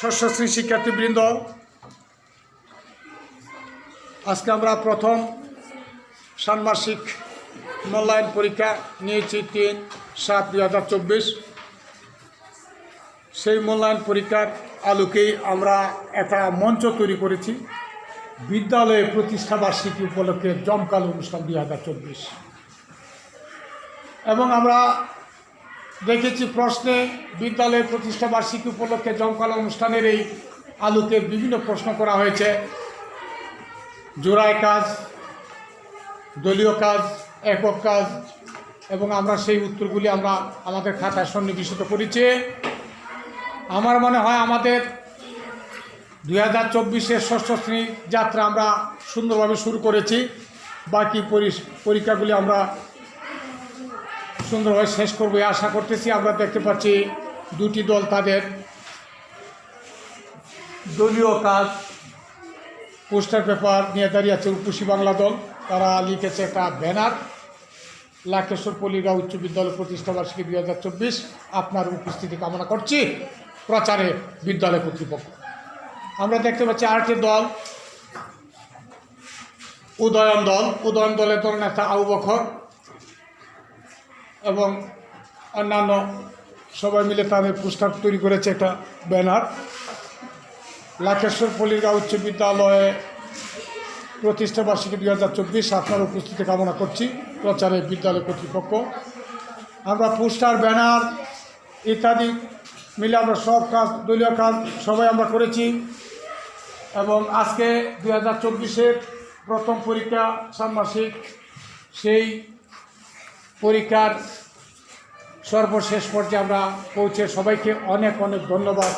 ষষ্ঠশ্রী শিক্ষার্থীবৃন্দ, আজকে আমরা প্রথম ষান্মাসিক মূল্যায়ন পরীক্ষা নিয়েছি তিন সাত দুই সেই মূল্যায়ন পরীক্ষার আলোকেই আমরা একটা মঞ্চ তৈরি করেছি, বিদ্যালয়ে প্রতিষ্ঠা বার্ষিকী উপলক্ষে জমকাল অনুষ্ঠান দুই হাজার চব্বিশ। এবং আমরা দেখেছি প্রশ্নে বিদ্যালয়ের প্রতিষ্ঠা বার্ষিকী উপলক্ষে জমকাল অনুষ্ঠানের এই আলোকে বিভিন্ন প্রশ্ন করা হয়েছে। জোড়ায় কাজ, দলীয় কাজ, একক কাজ, এবং আমরা সেই উত্তরগুলি আমরা আমাদের খাতায় সন্নিবেশিত করেছি। আমার মনে হয় আমাদের দুই হাজার চব্বিশের ষষ্ঠ শ্রেণি যাত্রা আমরা সুন্দরভাবে শুরু করেছি। বাকি পরি- পরীক্ষাগুলি আমরা সুন্দরভাবে শেষ করব আশা করতেছি আমরা দেখতে পাচ্ছি দুটি দল তাদের দলীয় কাজ, পোস্টার পেপার নিয়ে দাঁড়িয়ে আছে রূপসী বাংলা দল। তারা লিখেছে একটা ব্যানার, লাকেশ্বর পল্লীরা উচ্চ বিদ্যালয় প্রতিষ্ঠা বার্ষিকী দুই হাজার চব্বিশ। আপনার উপস্থিতি কামনা করছি, প্রচারে বিদ্যালয় কর্তৃপক্ষ। আমরা দেখতে পাচ্ছি আরেকটি দল, উদয়ন দল। উদয়ন দলের দল নেতা আবু বখর এবং অন্যান্য সবাই মিলে তাদের পোস্টার তৈরি করেছে একটা ব্যানার। লাখেশ্বর পল্লীরা উচ্চ বিদ্যালয়ে প্রতিষ্ঠা বার্ষিকী দুই হাজার চব্বিশ আপনার উপস্থিতি কামনা করছি, প্রচারে বিদ্যালয় কর্তৃপক্ষ। আমরা পোস্টার, ব্যানার ইত্যাদি মিলে আমরা সব কাজ, দলীয় কাজ সবাই আমরা করেছি এবং আজকে দুই হাজার চব্বিশের প্রথম পরীক্ষা ষান্মাসিক, সেই পরীক্ষার সর্বশেষ পর্যায়ে আমরা পৌঁছে সবাইকে অনেক অনেক ধন্যবাদ।